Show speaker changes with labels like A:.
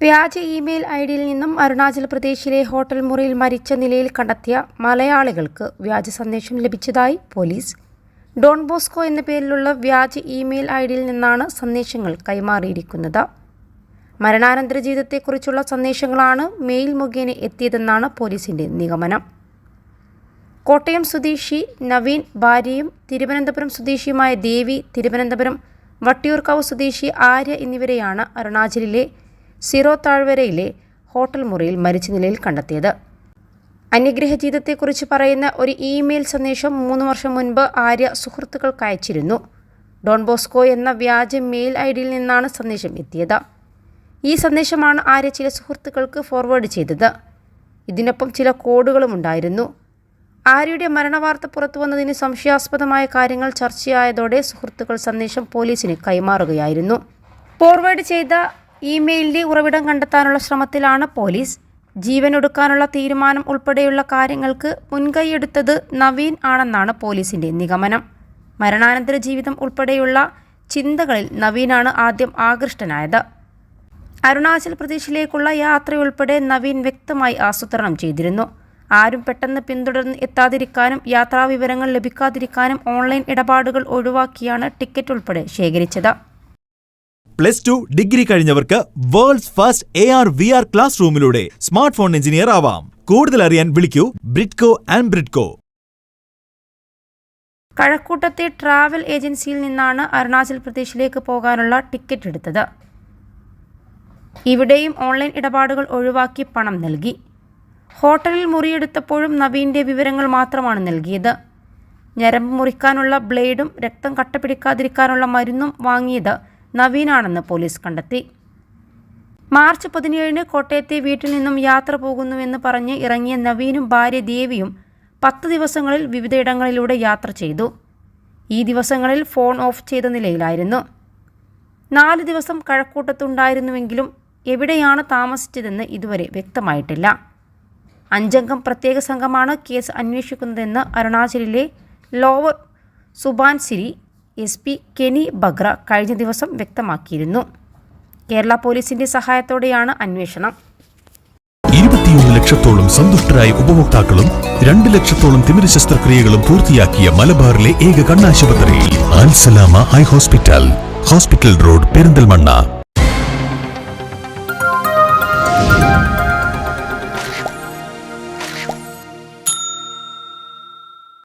A: വ്യാജ email I ഡിയിൽ നിന്നും അരുണാചൽ പ്രദേശിലെ ഹോട്ടൽ മുറിയിൽ മരിച്ച നിലയിൽ കണ്ടെത്തിയ മലയാളികൾക്ക് വ്യാജ സന്ദേശം ലഭിച്ചതായി പോലീസ്. ഡോൺ ബോസ്കോ എന്ന പേരിലുള്ള വ്യാജ ഇമെയിൽ ഐ ഡിയിൽ നിന്നാണ് സന്ദേശങ്ങൾ കൈമാറിയിരിക്കുന്നത്. മരണാനന്തര ജീവിതത്തെക്കുറിച്ചുള്ള സന്ദേശങ്ങളാണ് മെയിൽ മുഖേന എത്തിയതെന്നാണ് പോലീസിന്റെ നിഗമനം. കോട്ടയം സ്വദേശി നവീൻ ഭാര്യയും തിരുവനന്തപുരം സ്വദേശിയുമായ ദേവി തിരുവനന്തപുരം വട്ടിയൂർക്കാവ് സ്വദേശി ആര്യ എന്നിവരെയാണ് അരുണാചലിലെ സിറോ താഴ്വരയിലെ ഹോട്ടൽ മുറിയിൽ മരിച്ച നിലയിൽ കണ്ടെത്തിയത്. അന്യഗ്രഹ ജീവിതത്തെക്കുറിച്ച് പറയുന്ന ഒരു ഇമെയിൽ സന്ദേശം മൂന്ന് വർഷം മുൻപ് ആര്യ സുഹൃത്തുക്കൾക്ക് അയച്ചിരുന്നു. ഡോൺ ബോസ്കോ എന്ന വ്യാജ മെയിൽ ഐ ഡിയിൽ നിന്നാണ് സന്ദേശം എത്തിയത്. ഈ സന്ദേശമാണ് ആര്യ ചില സുഹൃത്തുക്കൾക്ക് ഫോർവേഡ് ചെയ്തത്. ഇതിനൊപ്പം ചില കോഡുകളും ഉണ്ടായിരുന്നു. ആര്യയുടെ മരണവാർത്ത പുറത്തു വന്നതിന് സംശയാസ്പദമായ കാര്യങ്ങൾ ചർച്ചയായതോടെ സുഹൃത്തുക്കൾ സന്ദേശം പോലീസിന് കൈമാറുകയായിരുന്നു. ഫോർവേഡ് ചെയ്ത ഇമെയിലിന്റെ ഉറവിടം കണ്ടെത്താനുള്ള ശ്രമത്തിലാണ് പോലീസ്. ജീവനൊടുക്കാനുള്ള തീരുമാനം ഉൾപ്പെടെയുള്ള കാര്യങ്ങൾക്ക് മുൻകൈയെടുത്തത് നവീൻ ആണെന്നാണ് പോലീസിന്റെ നിഗമനം. മരണാനന്തര ജീവിതം ഉൾപ്പെടെയുള്ള ചിന്തകളിൽ നവീനാണ് ആദ്യം ആകൃഷ്ടനായത്. അരുണാചൽ പ്രദേശിലേക്കുള്ള യാത്രയുൾപ്പെടെ നവീൻ വ്യക്തമായി ആസൂത്രണം ചെയ്തിരുന്നു. ആരും പെട്ടെന്ന് പിന്തുടർന്ന് എത്താതിരിക്കാനും യാത്രാവിവരങ്ങൾ ലഭിക്കാതിരിക്കാനും ഓൺലൈൻ ഇടപാടുകൾ ഒഴിവാക്കിയാണ് ടിക്കറ്റ് ഉൾപ്പെടെ ശേഖരിച്ചത്.
B: Plus two degree കഴിഞ്ഞവർക്ക് world's first A R V R class റൂമിലൂടെ smart phone engineer ആവാം. കൂടുതൽ അറിയാൻ വിളിക്കൂ ബ്രിഡ്കോ ആൻഡ് ബ്രിഡ്കോ
A: കഴക്കൂട്ടത്തെ ട്രാവൽ ഏജൻസിയിൽ നിന്നാണ് അരുണാചൽ പ്രദേശിലേക്ക് പോകാനുള്ള ടിക്കറ്റ് എടുത്തത്. ഇവിടെയും ഓൺലൈൻ ഇടപാടുകൾ ഒഴിവാക്കി പണം നൽകി. ഹോട്ടലിൽ മുറിയെടുത്തപ്പോഴും നവീന്റെ വിവരങ്ങൾ മാത്രമാണ് നൽകിയത്. ഞരമ്പ് മുറിക്കാനുള്ള ബ്ലേഡും രക്തം കട്ടപിടിക്കാതിരിക്കാനുള്ള മരുന്നും വാങ്ങിയത് നവീനാണെന്ന് പോലീസ് കണ്ടെത്തി. മാർച്ച് പതിനേഴിന് കോട്ടയത്തെ വീട്ടിൽ നിന്നും യാത്ര പോകുന്നുവെന്ന് പറഞ്ഞ് ഇറങ്ങിയ നവീനും ഭാര്യ ദേവിയും പത്ത് ദിവസങ്ങളിൽ വിവിധയിടങ്ങളിലൂടെ യാത്ര ചെയ്തു. ഈ ദിവസങ്ങളിൽ ഫോൺ ഓഫ് ചെയ്ത നിലയിലായിരുന്നു. നാല് ദിവസം കഴക്കൂട്ടത്തുണ്ടായിരുന്നുവെങ്കിലും എവിടെയാണ് താമസിച്ചതെന്ന് ഇതുവരെ വ്യക്തമായിട്ടില്ല. അഞ്ചംഗം പ്രത്യേക സംഘമാണ് കേസ് അന്വേഷിക്കുന്നതെന്ന് അരുണാചലിലെ lower Subansiri S P Keni Bagra കഴിഞ്ഞ ദിവസം വ്യക്തമാക്കിയിരുന്നു. കേരള പോലീസിന്റെ സഹായത്തോടെയാണ് അന്വേഷണം.
C: ഇരുപത്തിയൊന്ന് ലക്ഷത്തോളം സന്തുഷ്ടരായ ഉപഭോക്താക്കളും രണ്ട് ലക്ഷത്തോളം തിമിര ശസ്ത്രക്രിയകളും പൂർത്തിയാക്കിയ മലബാറിലെ ഏക കണ്ണാശുപത്രി ആൻസലാമ eye hospital. Hospital road Perinthalmanna.